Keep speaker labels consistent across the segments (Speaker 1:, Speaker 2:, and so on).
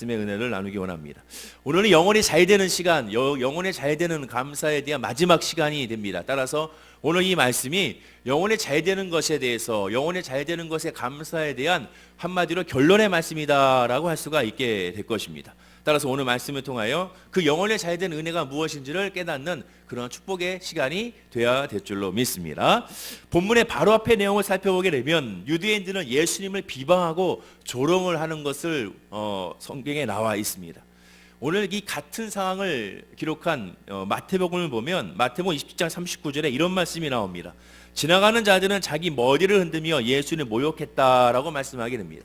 Speaker 1: 말씀의 은혜를 나누기 원합니다. 오늘은 영혼이 잘 되는 시간, 여- 영혼이 잘 되는 감사에 대한 마지막 시간이 됩니다. 따라서 오늘 이 말씀이 영혼이 잘 되는 것에 대해서 영혼이 잘 되는 것에 감사에 대한 한마디로 결론의 말씀이다라고 할 수가 있게 될 것입니다. 따라서 오늘 말씀을 통하여 그 영혼의 잘된 은혜가 무엇인지를 깨닫는 그런 축복의 시간이 되어야 될 줄로 믿습니다. 본문의 바로 앞에 내용을 살펴보게 되면 유대인들은 예수님을 비방하고 조롱을 하는 것을 어, 성경에 나와 있습니다. 오늘 이 같은 상황을 기록한 어, 마태복음을 보면 마태복음 27장 39절에 이런 말씀이 나옵니다. 지나가는 자들은 자기 머리를 흔들며 예수를 모욕했다라고 말씀하게 됩니다.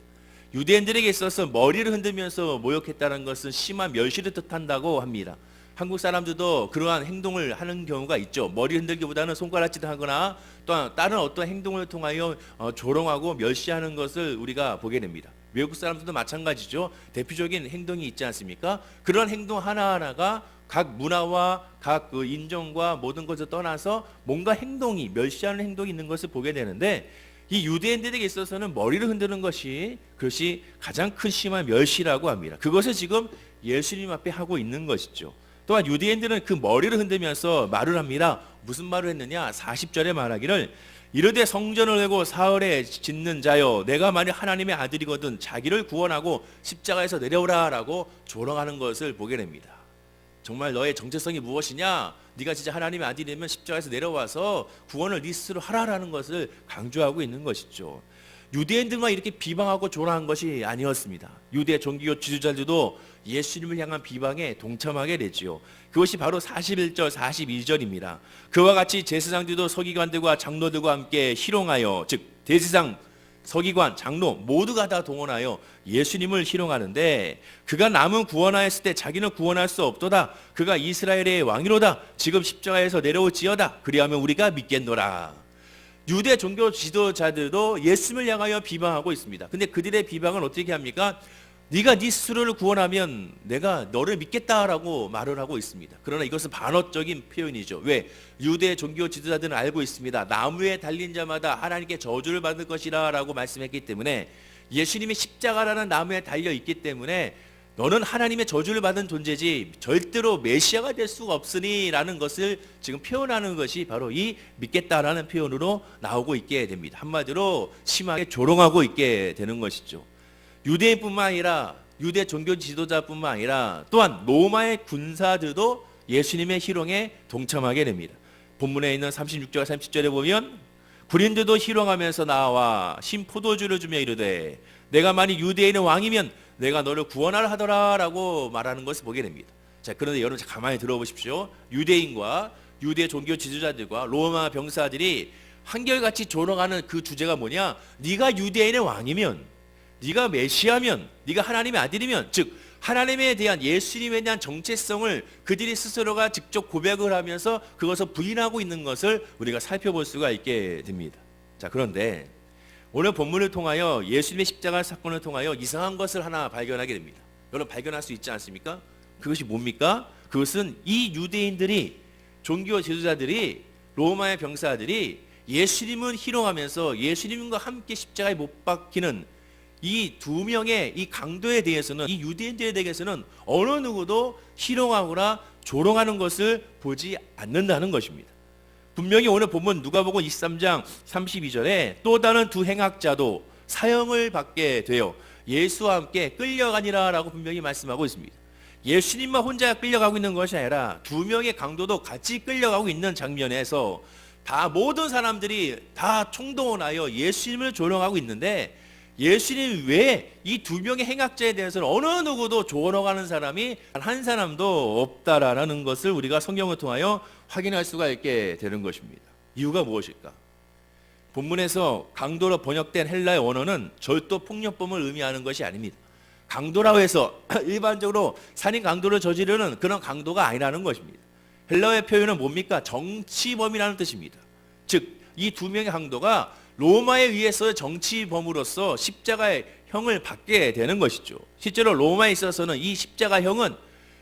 Speaker 1: 유대인들에게 있어서 머리를 흔들면서 모욕했다는 것은 심한 멸시를 뜻한다고 합니다. 한국 사람들도 그러한 행동을 하는 경우가 있죠. 머리 흔들기보다는 손가락질을 하거나 또한 다른 어떤 행동을 통하여 어, 조롱하고 멸시하는 것을 우리가 보게 됩니다. 외국 사람들도 마찬가지죠. 대표적인 행동이 있지 않습니까? 그런 행동 하나하나가 각 문화와 각그 인종과 모든 것을 떠나서 뭔가 행동이 멸시하는 행동이 있는 것을 보게 되는데 이 유대인들에게 있어서는 머리를 흔드는 것이 그것이 가장 큰 심한 멸시라고 합니다. 그것을 지금 예수님 앞에 하고 있는 것이죠. 또한 유대인들은 그 머리를 흔들면서 말을 합니다. 무슨 말을 했느냐? 40절에 말하기를 이르되 성전을 내고 사흘에 짓는 자여 내가 만일 하나님의 아들이거든 자기를 구원하고 십자가에서 내려오라라고 조롱하는 것을 보게 됩니다. 정말 너의 정체성이 무엇이냐? 네가 진짜 하나님의 아들이면 십자가에서 내려와서 구원을 네 스스로 하라라는 것을 강조하고 있는 것이죠. 유대인들만 이렇게 비방하고 조롱한 것이 아니었습니다. 유대 종교 지도자들도 예수님을 향한 비방에 동참하게 되지요. 그것이 바로 41절, 42절입니다. 그와 같이 제사장들도 서기관들과 장로들과 함께 희롱하여 즉 대제사장 서기관, 장로 모두가 다 동원하여 예수님을 희롱하는데 그가 남은 구원하였을 때 자기는 구원할 수 없도다. 그가 이스라엘의 왕이로다. 지금 십자가에서 내려올지어다. 그리하면 우리가 믿겠노라. 유대 종교 지도자들도 예수님을 향하여 비방하고 있습니다. 근데 그들의 비방은 어떻게 합니까? 네가 네 스스로를 구원하면 내가 너를 믿겠다라고 말을 하고 있습니다. 그러나 이것은 반어적인 표현이죠. 왜? 유대 종교 지도자들은 알고 있습니다. 나무에 달린 자마다 하나님께 저주를 받을 것이라라고 말씀했기 때문에 예수님이 십자가라는 나무에 달려 있기 때문에 너는 하나님의 저주를 받은 존재지 절대로 메시아가 될 수가 없으니라는 것을 지금 표현하는 것이 바로 이 믿겠다라는 표현으로 나오고 있게 됩니다. 한마디로 심하게 조롱하고 있게 되는 것이죠. 유대인뿐만 아니라 유대 종교 지도자뿐만 아니라 또한 로마의 군사들도 예수님의 희롱에 동참하게 됩니다. 본문에 있는 36절 30절에 보면 군인들도 희롱하면서 나와 신 포도주를 주며 이르되 내가 만일 유대인의 왕이면 내가 너를 구원하라 하더라라고 말하는 것을 보게 됩니다. 자, 그런데 여러분 가만히 들어보십시오. 유대인과 유대 종교 지도자들과 로마 병사들이 한결같이 조롱하는 그 주제가 뭐냐? 네가 유대인의 왕이면 네가 메시아면 네가 하나님의 아들이면 즉 하나님에 대한 예수님에 대한 정체성을 그들이 스스로가 직접 고백을 하면서 그것을 부인하고 있는 것을 우리가 살펴볼 수가 있게 됩니다. 자, 그런데 오늘 본문을 통하여 예수님의 십자가 사건을 통하여 이상한 것을 하나 발견하게 됩니다. 여러분 발견할 수 있지 않습니까? 그것이 뭡니까? 그것은 이 유대인들이 종교 지도자들이 로마의 병사들이 예수님을 희롱하면서 예수님과 함께 십자가에 못 박히는 이 두 명의 이 강도에 대해서는 이 유대인들에 대해서는 어느 누구도 희롱하거나 조롱하는 것을 보지 않는다는 것입니다. 분명히 오늘 본문 누가복음 23장 32절에 또 다른 두 행악자도 사형을 받게 되어 예수와 함께 끌려가니라라고 분명히 말씀하고 있습니다. 예수님만 혼자 끌려가고 있는 것이 아니라 두 명의 강도도 같이 끌려가고 있는 장면에서 다 모든 사람들이 다 총동원하여 예수님을 조롱하고 있는데 예수님 외에 이 두 명의 행악자에 대해서는 어느 누구도 조롱하는 사람이 한 사람도 없다라는 것을 우리가 성경을 통하여 확인할 수가 있게 되는 것입니다. 이유가 무엇일까? 본문에서 강도로 번역된 헬라의 원어는 절도 폭력범을 의미하는 것이 아닙니다. 강도라고 해서 일반적으로 살인 강도를 저지르는 그런 강도가 아니라는 것입니다. 헬라어의 표현은 뭡니까? 정치범이라는 뜻입니다. 즉, 이 두 명의 강도가 로마에 의해서 정치범으로서 십자가의 형을 받게 되는 것이죠. 실제로 로마에 있어서는 이 십자가형은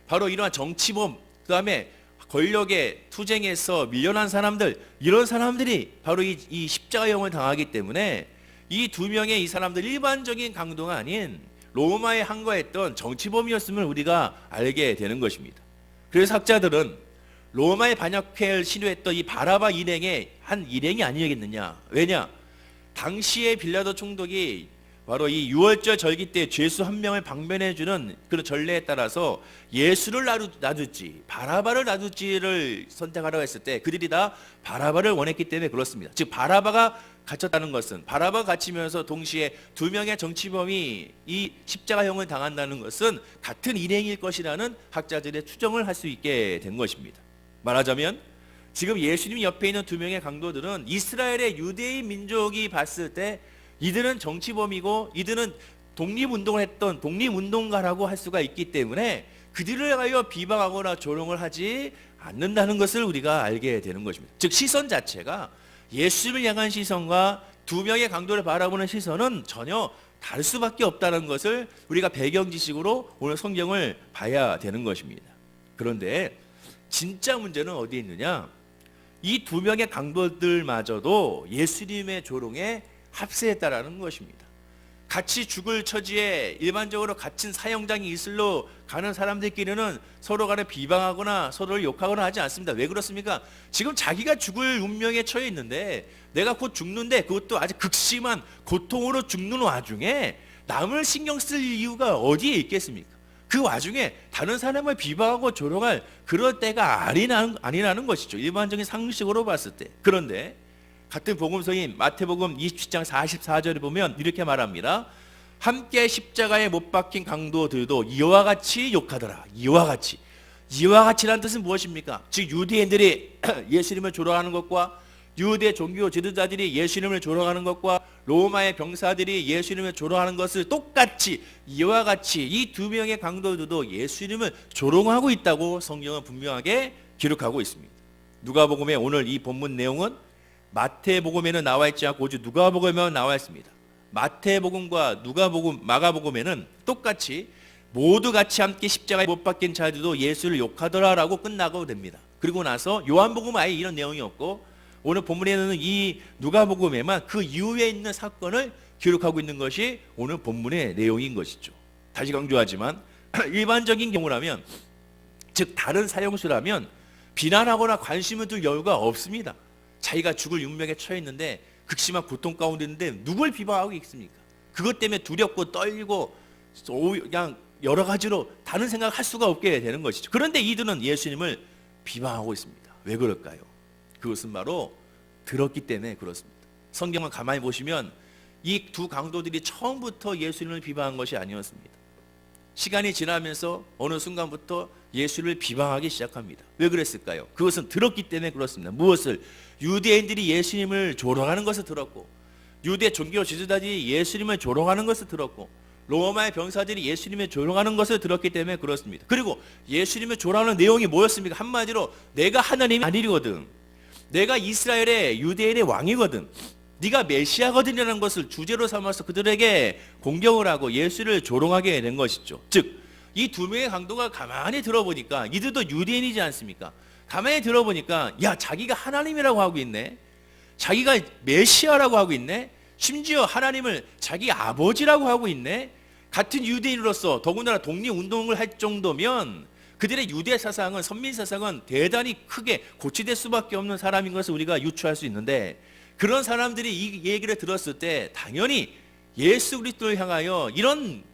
Speaker 1: 바로 이러한 정치범, 그 다음에 권력의 투쟁에서 밀려난 사람들, 이런 사람들이 바로 이, 이 십자가형을 당하기 때문에 이 두 명의 이 사람들 일반적인 강도가 아닌 로마에 항거했던 정치범이었음을 우리가 알게 되는 것입니다. 그래서 학자들은 로마의 반역회를 시도했던 이 바라바 일행의 한 일행이 아니겠느냐. 왜냐? 당시에 빌라도 총독이 바로 이 유월절 절기 때 죄수 한 명을 방면해 주는 그런 전례에 따라서 예수를 놔둘지 바라바를 놔둘지를 선택하라고 했을 때 그들이 다 바라바를 원했기 때문에 그렇습니다. 즉 바라바가 갇혔다는 것은 바라바가 갇히면서 동시에 두 명의 정치범이 이 십자가형을 당한다는 것은 같은 일행일 것이라는 학자들의 추정을 할 수 있게 된 것입니다. 말하자면 지금 예수님 옆에 있는 두 명의 강도들은 이스라엘의 유대인 민족이 봤을 때 이들은 정치범이고 이들은 독립운동을 했던 독립운동가라고 할 수가 있기 때문에 그들을 하여 비방하거나 조롱을 하지 않는다는 것을 우리가 알게 되는 것입니다. 즉 시선 자체가 예수를 향한 시선과 두 명의 강도를 바라보는 시선은 전혀 다를 수밖에 없다는 것을 우리가 배경 지식으로 오늘 성경을 봐야 되는 것입니다. 그런데 진짜 문제는 어디에 있느냐? 이 두 명의 강도들마저도 예수님의 조롱에 합세했다라는 것입니다. 같이 죽을 처지에 일반적으로 갇힌 사형장이 있을로 가는 사람들끼리는 서로 간에 비방하거나 서로를 욕하거나 하지 않습니다. 왜 그렇습니까? 지금 자기가 죽을 운명에 처해 있는데 내가 곧 죽는데 그것도 아주 극심한 고통으로 죽는 와중에 남을 신경 쓸 이유가 어디에 있겠습니까? 그 와중에 다른 사람을 비방하고 조롱할 그럴 때가 아니라는, 아니라는 것이죠. 일반적인 상식으로 봤을 때. 그런데 같은 복음서인 마태복음 27장 44절에 보면 이렇게 말합니다. 함께 십자가에 못 박힌 강도들도 이와 같이 욕하더라. 이와 같이. 이와 같이란 뜻은 무엇입니까? 즉 유대인들이 예수님을 조롱하는 것과 유대 종교 지도자들이 예수님을 조롱하는 것과 로마의 병사들이 예수님을 조롱하는 것을 똑같이 이와 같이 이 두 명의 강도들도 예수님을 조롱하고 있다고 성경은 분명하게 기록하고 있습니다. 누가복음의 오늘 이 본문 내용은 마태복음에는 나와 있지 않고 오직 누가복음에만 나와 있습니다. 마태복음과 누가복음, 마가복음에는 똑같이 모두 같이 함께 십자가에 못 박힌 자들도 예수를 욕하더라라고 끝나고 됩니다. 그리고 나서 요한복음 아예 이런 내용이 없고 오늘 본문에는 이 누가복음에만 그 이후에 있는 사건을 기록하고 있는 것이 오늘 본문의 내용인 것이죠. 다시 강조하지만 일반적인 경우라면 즉 다른 사형수라면 비난하거나 관심을 둘 여유가 없습니다. 자기가 죽을 운명에 처해 있는데 극심한 고통 가운데 있는데 누굴 비방하고 있습니까? 그것 때문에 두렵고 떨리고 그냥 여러 가지로 다른 생각을 할 수가 없게 되는 것이죠. 그런데 이들은 예수님을 비방하고 있습니다. 왜 그럴까요? 그것은 바로 들었기 때문에 그렇습니다. 성경을 가만히 보시면 이 두 강도들이 처음부터 예수님을 비방한 것이 아니었습니다. 시간이 지나면서 어느 순간부터 예수를 비방하기 시작합니다. 왜 그랬을까요? 그것은 들었기 때문에 그렇습니다. 무엇을? 유대인들이 예수님을 조롱하는 것을 들었고, 유대 종교 지도자들이 예수님을 조롱하는 것을 들었고, 로마의 병사들이 예수님을 조롱하는 것을 들었기 때문에 그렇습니다. 그리고 예수님을 조롱하는 내용이 뭐였습니까? 한마디로 내가 하나님이 아니거든. 내가 이스라엘의 유대인의 왕이거든. 네가 메시아거든이라는 것을 주제로 삼아서 그들에게 공격을 하고 예수를 조롱하게 된 것이죠. 즉, 이 두 명의 강도가 가만히 들어보니까 이들도 유대인이지 않습니까? 가만히 들어보니까 야 자기가 하나님이라고 하고 있네. 자기가 메시아라고 하고 있네. 심지어 하나님을 자기 아버지라고 하고 있네. 같은 유대인으로서 더군다나 독립운동을 할 정도면 그들의 유대 사상은 선민 사상은 대단히 크게 고치될 수밖에 없는 사람인 것을 우리가 유추할 수 있는데 그런 사람들이 이 얘기를 들었을 때 당연히 예수 그리스도를 향하여 이런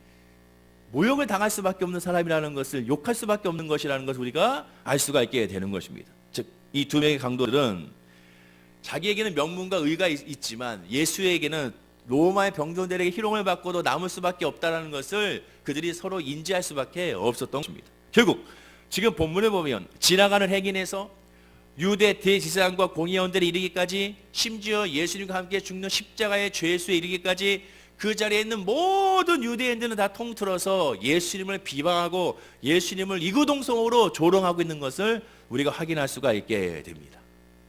Speaker 1: 모욕을 당할 수밖에 없는 사람이라는 것을 욕할 수밖에 없는 것이라는 것을 우리가 알 수가 있게 되는 것입니다. 즉 이 두 명의 강도들은 자기에게는 명문과 의가 있, 있지만 예수에게는 로마의 병정들에게 희롱을 받고도 남을 수밖에 없다라는 것을 그들이 서로 인지할 수밖에 없었던 것입니다. 결국 지금 본문을 보면 지나가는 행인에서 유대 대지사장과 공의원들에 이르기까지 심지어 예수님과 함께 죽는 십자가의 죄수에 이르기까지 그 자리에 있는 모든 유대인들은 다 통틀어서 예수님을 비방하고 예수님을 이구동성으로 조롱하고 있는 것을 우리가 확인할 수가 있게 됩니다.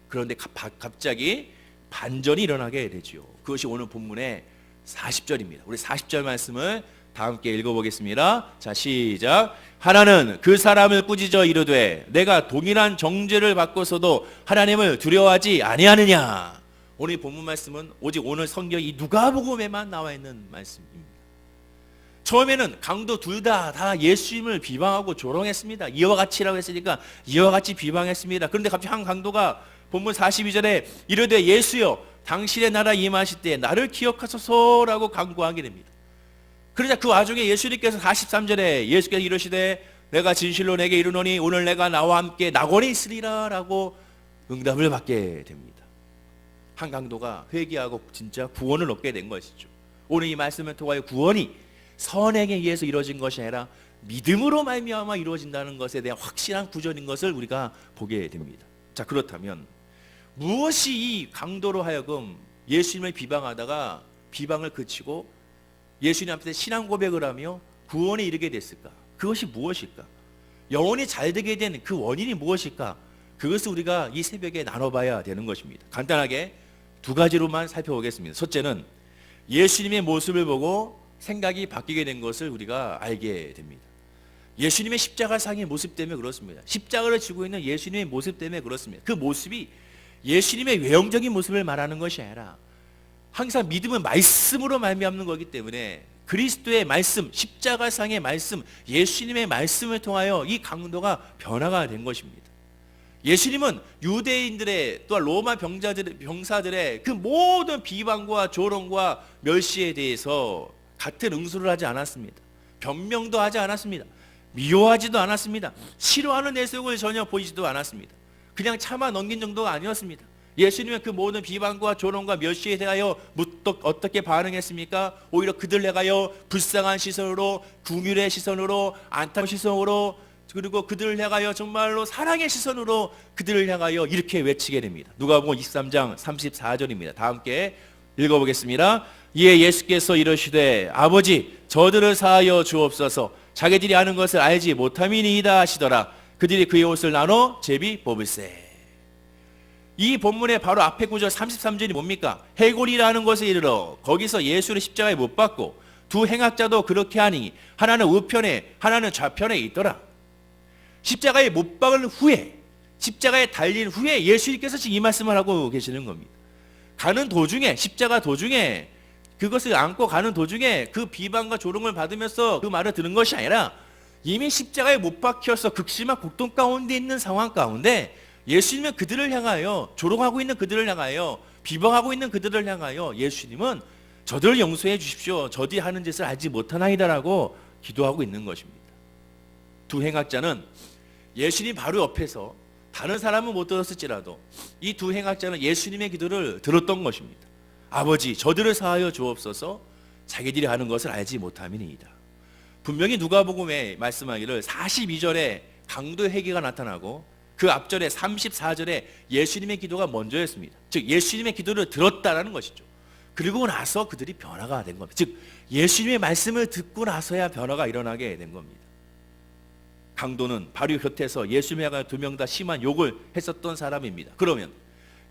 Speaker 1: 그런데 갑자기 반전이 일어나게 되지요. 그것이 오늘 본문의 40절입니다. 우리 40절 말씀을 다 함께 읽어보겠습니다. 자, 시작. 하나는 그 사람을 꾸짖어 이르되 내가 동일한 정죄를 받고서도 하나님을 두려워하지 아니하느냐. 오늘 본문 말씀은 오직 오늘 성경 이 누가복음에만 나와 있는 말씀입니다. 처음에는 강도 둘다다 예수님을 비방하고 조롱했습니다. 이와 같이라고 했으니까 이와 같이 비방했습니다. 그런데 갑자기 한 강도가 본문 42절에 이르되 예수여 당신의 나라 임하실 때 나를 기억하소서라고 간구하게 됩니다. 그러자 그 와중에 예수님께서 43절에 예수께서 이르시되 내가 진실로 내게 이르노니 오늘 내가 나와 함께 낙원에 있으리라 라고 응답을 받게 됩니다. 한 강도가 회개하고 진짜 구원을 얻게 된 것이죠. 오늘 이 말씀을 통하여 구원이 선행에 의해서 이루어진 것이 아니라 믿음으로 말미암아 이루어진다는 것에 대한 확실한 구절인 것을 우리가 보게 됩니다. 자 그렇다면 무엇이 이 강도로 하여금 예수님을 비방하다가 비방을 그치고 예수님 앞에 신앙 고백을 하며 구원에 이르게 됐을까? 그것이 무엇일까? 영혼이 잘 되게 된 그 원인이 무엇일까? 그것을 우리가 이 새벽에 나눠봐야 되는 것입니다. 간단하게 두 가지로만 살펴보겠습니다. 첫째는 예수님의 모습을 보고 생각이 바뀌게 된 것을 우리가 알게 됩니다. 예수님의 십자가상의 모습 때문에 그렇습니다. 십자가를 지고 있는 예수님의 모습 때문에 그렇습니다. 그 모습이 예수님의 외형적인 모습을 말하는 것이 아니라 항상 믿음은 말씀으로 말미암는 거기 때문에 그리스도의 말씀, 십자가상의 말씀, 예수님의 말씀을 통하여 이 강도가 변화가 된 것입니다. 예수님은 유대인들의 또 로마 병자들, 병사들의 그 모든 비방과 조롱과 멸시에 대해서 같은 응수를 하지 않았습니다. 변명도 하지 않았습니다. 미워하지도 않았습니다. 싫어하는 내색을 전혀 보이지도 않았습니다. 그냥 참아 넘긴 정도가 아니었습니다. 예수님은 그 모든 비방과 조롱과 멸시에 대하여 어떻게 반응했습니까? 오히려 그들 향하여 불쌍한 시선으로 궁율의 시선으로 안타까운 시선으로 그리고 그들을 향하여 정말로 사랑의 시선으로 그들을 향하여 이렇게 외치게 됩니다. 누가복음 23장 34절입니다. 다 함께 읽어보겠습니다. 이에 예수께서 이러시되 아버지 저들을 사하여 주옵소서 자기들이 아는 것을 알지 못함이니이다 하시더라. 그들이 그의 옷을 나눠 제비 뽑을세. 이 본문의 바로 앞에 구절 33절이 뭡니까? 해골이라는 것에 이르러 거기서 예수를 십자가에 못 박고 두 행악자도 그렇게 하니 하나는 우편에 하나는 좌편에 있더라. 십자가에 못 박은 후에 십자가에 달린 후에 예수님께서 지금 이 말씀을 하고 계시는 겁니다. 가는 도중에 십자가 도중에 그것을 안고 가는 도중에 그 비방과 조롱을 받으면서 그 말을 들은 것이 아니라 이미 십자가에 못 박혀서 극심한 고통 가운데 있는 상황 가운데 예수님은 그들을 향하여 조롱하고 있는 그들을 향하여 비방하고 있는 그들을 향하여 예수님은 저들을 용서해 주십시오. 저들이 하는 짓을 알지 못하나이다라고 기도하고 있는 것입니다. 두 행악자는 예수님 바로 옆에서 다른 사람은 못 들었을지라도 이 두 행악자는 예수님의 기도를 들었던 것입니다. 아버지 저들을 사하여 주옵소서 자기들이 하는 것을 알지 못함이니이다. 분명히 누가복음에 말씀하기를 42절에 강도 회개가 나타나고 그 앞절에 34절에 예수님의 기도가 먼저였습니다. 즉 예수님의 기도를 들었다라는 것이죠. 그리고 나서 그들이 변화가 된 겁니다. 즉 예수님의 말씀을 듣고 나서야 변화가 일어나게 된 겁니다. 강도는 바로 곁에서 예수님에 관한 두명 다 심한 욕을 했었던 사람입니다. 그러면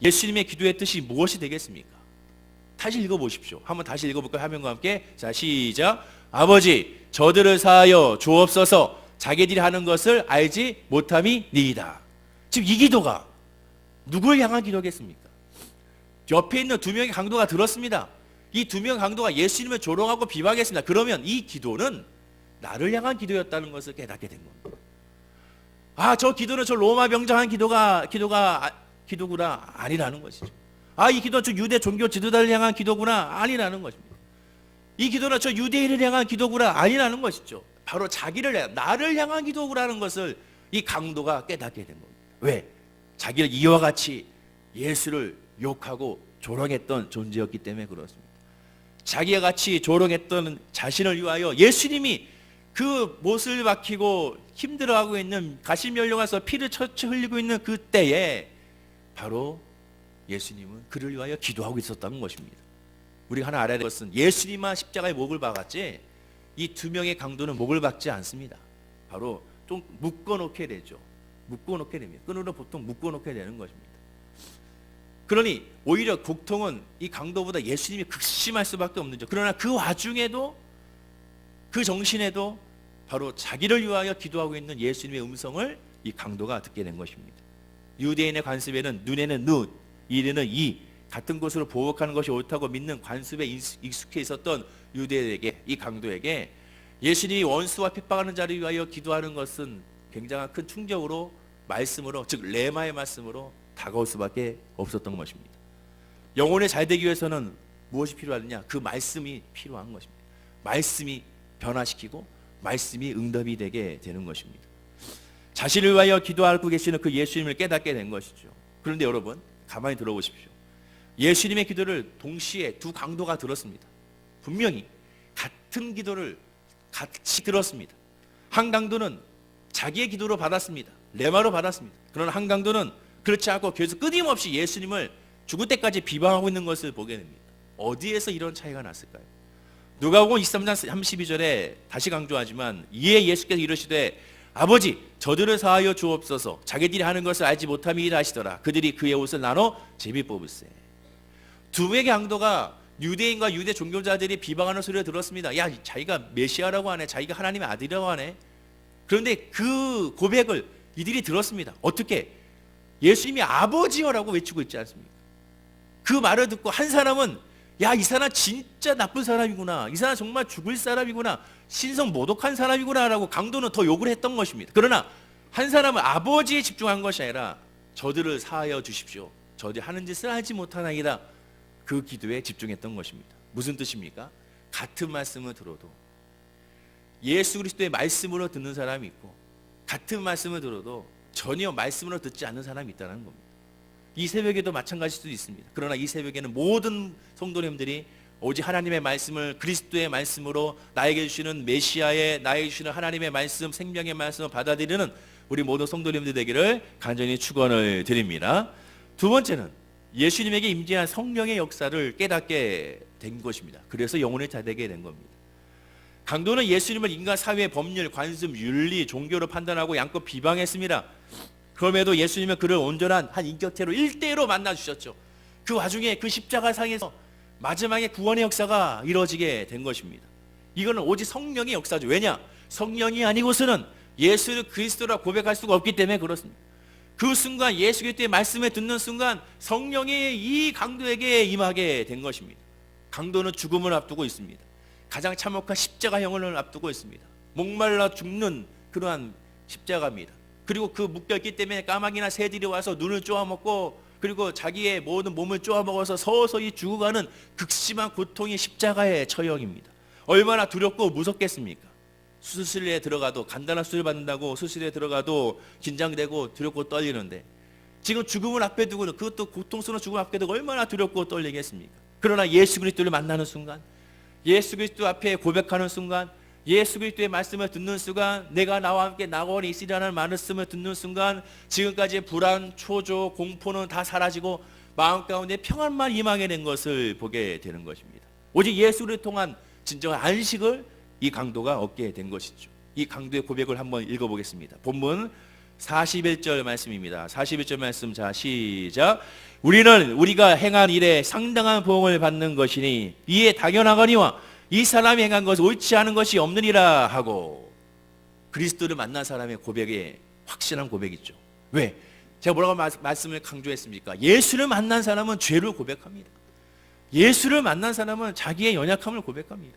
Speaker 1: 예수님의 기도의 뜻이 무엇이 되겠습니까? 다시 읽어보십시오. 한번 다시 읽어볼까요? 화면과 함께. 자, 시작. 아버지, 저들을 사하여 주옵소서 자기들이 하는 것을 알지 못함이 니이다. 지금 이 기도가 누구를 향한 기도겠습니까? 옆에 있는 두 명의 강도가 들었습니다. 이 두명 강도가 예수님을 조롱하고 비방했습니다. 그러면 이 기도는 나를 향한 기도였다는 것을 깨닫게 된 겁니다. 아, 저 기도는 저 로마 병장한 기도가 기도가 아, 기도구나 아니라는 것이죠. 아, 이 기도는 저 유대 종교 지도자를 향한 기도구나 아니라는 것입니다. 이 기도는 저 유대인을 향한 기도구나 아니라는 것이죠. 바로 자기를 나를 향한 기도구라는 것을 이 강도가 깨닫게 된 겁니다. 왜? 자기를 이와 같이 예수를 욕하고 조롱했던 존재였기 때문에 그렇습니다. 자기와 같이 조롱했던 자신을 위하여 예수님이 그 못을 박히고 힘들어하고 있는 가시면령와서 피를 처치 흘리고 있는 그 때에 바로 예수님은 그를 위하여 기도하고 있었다는 것입니다. 우리가 하나 알아야 될 것은 예수님만 십자가에 목을 박았지 이 두 명의 강도는 목을 박지 않습니다. 바로 좀 묶어 놓게 되죠. 묶어 놓게 됩니다. 끈으로 보통 묶어 놓게 되는 것입니다. 그러니 오히려 고통은 이 강도보다 예수님이 극심할 수밖에 없는 죠. 그러나 그 와중에도 그 정신에도 바로 자기를 위하여 기도하고 있는 예수님의 음성을 이 강도가 듣게 된 것입니다. 유대인의 관습에는 눈에는 눈, 이에는 이 같은 곳으로 보복하는 것이 옳다고 믿는 관습에 익숙해 있었던 유대에게 이 강도에게 예수님이 원수와 핍박하는 자를 위하여 기도하는 것은 굉장한 큰 충격으로 말씀으로 즉 레마의 말씀으로 다가올 수밖에 없었던 것입니다. 영혼에 잘 되기 위해서는 무엇이 필요하느냐? 그 말씀이 필요한 것입니다. 말씀이 변화시키고 말씀이 응답이 되게 되는 것입니다. 자신을 위하여 기도하고 계시는 그 예수님을 깨닫게 된 것이죠. 그런데 여러분 가만히 들어보십시오. 예수님의 기도를 동시에 두 강도가 들었습니다. 분명히 같은 기도를 같이 들었습니다. 한 강도는 자기의 기도로 받았습니다. 레마로 받았습니다. 그러나 한 강도는 그렇지 않고 계속 끊임없이 예수님을 죽을 때까지 비방하고 있는 것을 보게 됩니다. 어디에서 이런 차이가 났을까요? 누가복음 23장 32절에 다시 강조하지만 이에 예수께서 이르시되 아버지 저들을 사하여 주옵소서 자기들이 하는 것을 알지 못함이라 하시더라 그들이 그의 옷을 나눠 제비 뽑을세 두 명의 강도가 유대인과 유대 종교자들이 비방하는 소리를 들었습니다 야 자기가 메시아라고 하네 자기가 하나님의 아들이라고 하네 그런데 그 고백을 이들이 들었습니다 어떻게 예수님이 아버지여라고 외치고 있지 않습니까 그 말을 듣고 한 사람은 야, 이 사람 진짜 나쁜 사람이구나. 이 사람 정말 죽을 사람이구나. 신성 모독한 사람이구나 라고 강도는 더 욕을 했던 것입니다. 그러나 한 사람은 아버지에 집중한 것이 아니라 저들을 사하여 주십시오. 저들이 하는 짓을 알지 못하나이다. 그 기도에 집중했던 것입니다. 무슨 뜻입니까? 같은 말씀을 들어도 예수 그리스도의 말씀으로 듣는 사람이 있고 같은 말씀을 들어도 전혀 말씀으로 듣지 않는 사람이 있다는 겁니다. 이 새벽에도 마찬가지일 수도 있습니다. 그러나 이 새벽에는 모든 성도님들이 오직 하나님의 말씀을 그리스도의 말씀으로 나에게 주시는 메시아의 나에게 주시는 하나님의 말씀, 생명의 말씀을 받아들이는 우리 모든 성도님들 되기를 간절히 축원을 드립니다. 두 번째는 예수님에게 임재한 성령의 역사를 깨닫게 된 것입니다. 그래서 영혼을 자되게 된 겁니다. 강도는 예수님을 인간 사회의 법률, 관습, 윤리, 종교로 판단하고 양껏 비방했습니다. 그럼에도 예수님은 그를 온전한 한 인격체로 일대로 만나 주셨죠. 그 와중에 그 십자가 상에서 마지막에 구원의 역사가 이루어지게 된 것입니다. 이거는 오직 성령의 역사죠. 왜냐? 성령이 아니고서는 예수를 그리스도라 고백할 수가 없기 때문에 그렇습니다. 그 순간 예수 그리스도의 말씀을 듣는 순간 성령이 이 강도에게 임하게 된 것입니다. 강도는 죽음을 앞두고 있습니다. 가장 참혹한 십자가형을 앞두고 있습니다. 목말라 죽는 그러한 십자가입니다. 그리고 그 묶여있기 때문에 까마귀나 새들이 와서 눈을 쪼아먹고 그리고 자기의 모든 몸을 쪼아먹어서 서서히 죽어가는 극심한 고통이 십자가의 처형입니다. 얼마나 두렵고 무섭겠습니까? 수술실에 들어가도 간단한 수술 받는다고 수술에 들어가도 긴장되고 두렵고 떨리는데 지금 죽음을 앞에 두고는 그것도 고통스러운 죽음 앞에 두고 얼마나 두렵고 떨리겠습니까? 그러나 예수 그리스도를 만나는 순간 예수 그리스도 앞에 고백하는 순간 예수 그리스도의 말씀을 듣는 순간 내가 나와 함께 낙원에 있으리라는 말씀을 듣는 순간 지금까지의 불안, 초조, 공포는 다 사라지고 마음 가운데 평안만 임하게 된 것을 보게 되는 것입니다. 오직 예수를 통한 진정한 안식을 이 강도가 얻게 된 것이죠. 이 강도의 고백을 한번 읽어보겠습니다. 본문 41절 말씀입니다. 41절 말씀 자 시작. 우리는 우리가 행한 일에 상당한 보응을 받는 것이니 이에 당연하거니와 이 사람이 행한 것은 옳지 않은 것이 없느니라 하고 그리스도를 만난 사람의 고백에 확실한 고백이죠. 왜? 제가 뭐라고 말씀을 강조했습니까? 예수를 만난 사람은 죄를 고백합니다. 예수를 만난 사람은 자기의 연약함을 고백합니다.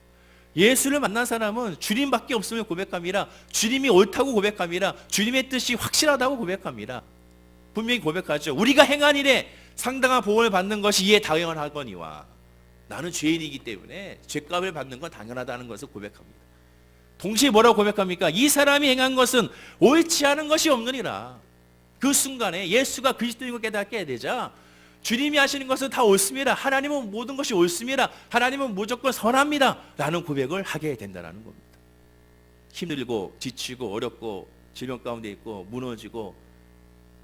Speaker 1: 예수를 만난 사람은 주님밖에 없음을 고백합니다. 주님이 옳다고 고백합니다. 주님의 뜻이 확실하다고 고백합니다. 분명히 고백하죠. 우리가 행한 일에 상당한 보험을 받는 것이 이에 당연하거니와 나는 죄인이기 때문에 죄값을 받는 건 당연하다는 것을 고백합니다. 동시에 뭐라고 고백합니까? 이 사람이 행한 것은 옳지 않은 것이 없느니라. 그 순간에 예수가 그리스도인 걸 깨닫게 되자 주님이 하시는 것은 다 옳습니다. 하나님은 모든 것이 옳습니다. 하나님은 무조건 선합니다. 라는 고백을 하게 된다는 겁니다. 힘들고 지치고 어렵고 질병 가운데 있고 무너지고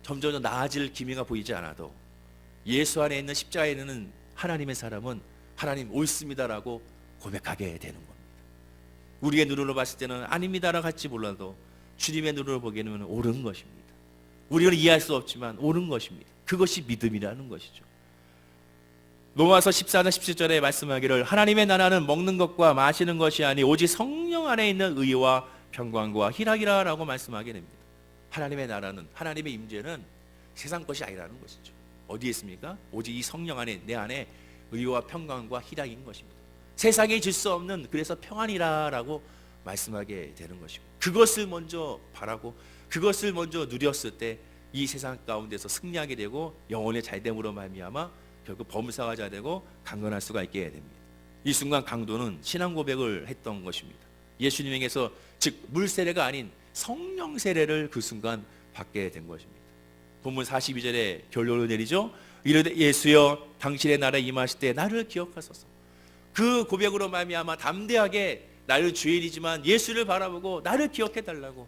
Speaker 1: 점점 나아질 기미가 보이지 않아도 예수 안에 있는 십자가에 있는 하나님의 사람은 하나님 옳습니다라고 고백하게 되는 겁니다. 우리의 눈으로 봤을 때는 아닙니다라고 할지 몰라도 주님의 눈으로 보기에는 옳은 것입니다. 우리는 이해할 수 없지만 옳은 것입니다. 그것이 믿음이라는 것이죠. 로마서 14장 17절에 말씀하기를 하나님의 나라는 먹는 것과 마시는 것이 아니 오직 성령 안에 있는 의와 평강과 희락이라라고 말씀하게 됩니다. 하나님의 나라는 하나님의 임재는 세상 것이 아니라는 것이죠. 어디에 있습니까? 오직 이 성령 안에 내 안에 의와 평강과 희락인 것입니다. 세상에 질 수 없는 그래서 평안이라라고 말씀하게 되는 것이고 그것을 먼저 바라고 그것을 먼저 누렸을 때 이 세상 가운데서 승리하게 되고 영혼의 잘됨으로 말미암아 결국 범사가 자 되고 강건할 수가 있게 됩니다. 이 순간 강도는 신앙 고백을 했던 것입니다. 예수님에게서 즉 물세례가 아닌 성령 세례를 그 순간 받게 된 것입니다. 본문 42절에 결론을 내리죠. 이르되 예수여 당신의 나라에 임하실 때 나를 기억하소서. 그 고백으로 말미암아 담대하게 나를 주인이지만 예수를 바라보고 나를 기억해 달라고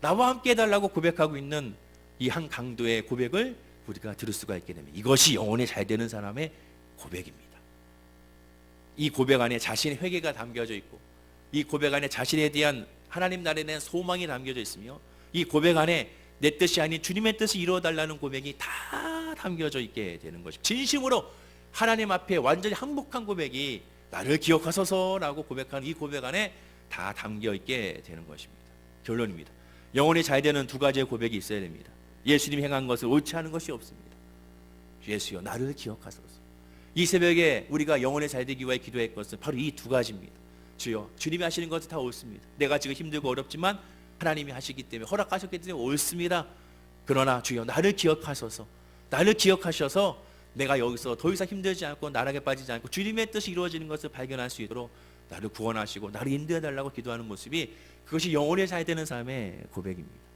Speaker 1: 나와 함께 해 달라고 고백하고 있는 이 한 강도의 고백을 우리가 들을 수가 있게 됩니다. 이것이 영혼에 잘 되는 사람의 고백입니다. 이 고백 안에 자신의 회개가 담겨져 있고 이 고백 안에 자신에 대한 하나님 나라에 대한 소망이 담겨져 있으며 이 고백 안에 내 뜻이 아닌 주님의 뜻을 이루어 달라는 고백이 다 담겨져 있게 되는 것입니다. 진심으로 하나님 앞에 완전히 항복한 고백이 나를 기억하소서라고 고백하는 이 고백 안에 다 담겨 있게 되는 것입니다. 결론입니다. 영혼이 잘 되는 두 가지의 고백이 있어야 됩니다. 예수님이 행한 것을 옳지 않은 것이 없습니다. 예수여 나를 기억하소서. 이 새벽에 우리가 영혼의 잘 되기 위해 기도할 것은 바로 이 두 가지입니다. 주여 주님이 하시는 것은 다 옳습니다. 내가 지금 힘들고 어렵지만 하나님이 하시기 때문에 허락하셨기 때문에 옳습니다. 그러나 주여 나를 기억하소서. 나를 기억하셔서 내가 여기서 더 이상 힘들지 않고 나락에 빠지지 않고 주님의 뜻이 이루어지는 것을 발견할 수 있도록 나를 구원하시고 나를 인도해 달라고 기도하는 모습이 그것이 영혼의 잘 되는 삶의 고백입니다.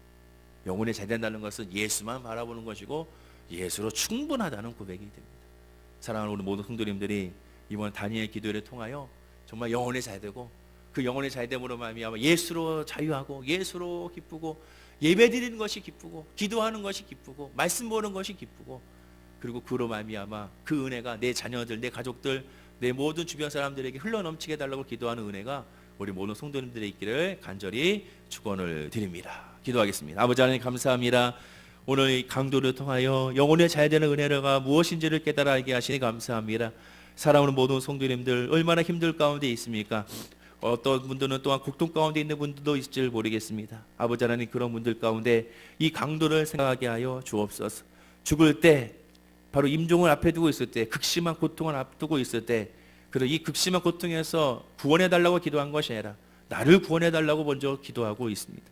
Speaker 1: 영혼이 잘 된다는 것은 예수만 바라보는 것이고 예수로 충분하다는 고백이 됩니다. 사랑하는 우리 모든 성도님들이 이번 다니엘 기도를 통하여 정말 영혼이 잘 되고 그 영혼이 잘 됨으로 말미암아 예수로 자유하고 예수로 기쁘고 예배 드리는 것이 기쁘고 기도하는 것이 기쁘고 말씀 보는 것이 기쁘고 그리고 그로 말미암아 그 은혜가 내 자녀들, 내 가족들, 내 모든 주변 사람들에게 흘러넘치게 해달라고 기도하는 은혜가 우리 모든 성도님들의 있기를 간절히 축원을 드립니다. 기도하겠습니다. 아버지 하나님 감사합니다. 오늘 이 강도를 통하여 영혼의 잘 되는 은혜가 무엇인지를 깨달아 알게 하시니 감사합니다. 사랑하는 모든 성도님들 얼마나 힘들 가운데 있습니까? 어떤 분들은 또한 고통 가운데 있는 분들도 있을지 모르겠습니다. 아버지 하나님 그런 분들 가운데 이 강도를 생각하게 하여 주옵소서. 죽을 때 바로 임종을 앞에 두고 있을 때 극심한 고통을 앞두고 있을 때 그런 이 극심한 고통에서 구원해 달라고 기도한 것이 아니라 나를 구원해 달라고 먼저 기도하고 있습니다.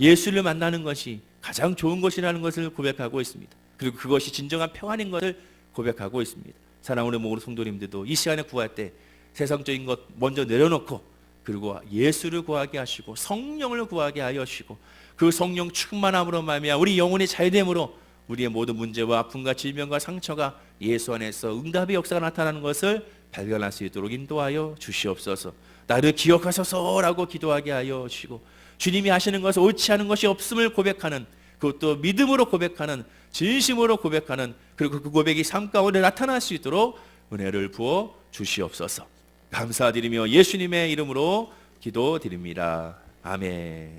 Speaker 1: 예수를 만나는 것이 가장 좋은 것이라는 것을 고백하고 있습니다. 그리고 그것이 진정한 평안인 것을 고백하고 있습니다. 사랑하는 모든 성도님들도 이 시간에 구할 때 세상적인 것 먼저 내려놓고 그리고 예수를 구하게 하시고 성령을 구하게 하여 주시고 그 성령 충만함으로 말미암아 우리 영혼이 잘됨으로 우리의 모든 문제와 아픔과 질병과 상처가 예수 안에서 응답의 역사가 나타나는 것을 발견할 수 있도록 인도하여 주시옵소서. 나를 기억하소서라고 기도하게 하여 주시고 주님이 하시는 것을 옳지 않은 것이 없음을 고백하는 그것도 믿음으로 고백하는 진심으로 고백하는 그리고 그 고백이 삶 가운데 나타날 수 있도록 은혜를 부어 주시옵소서. 감사드리며 예수님의 이름으로 기도드립니다. 아멘.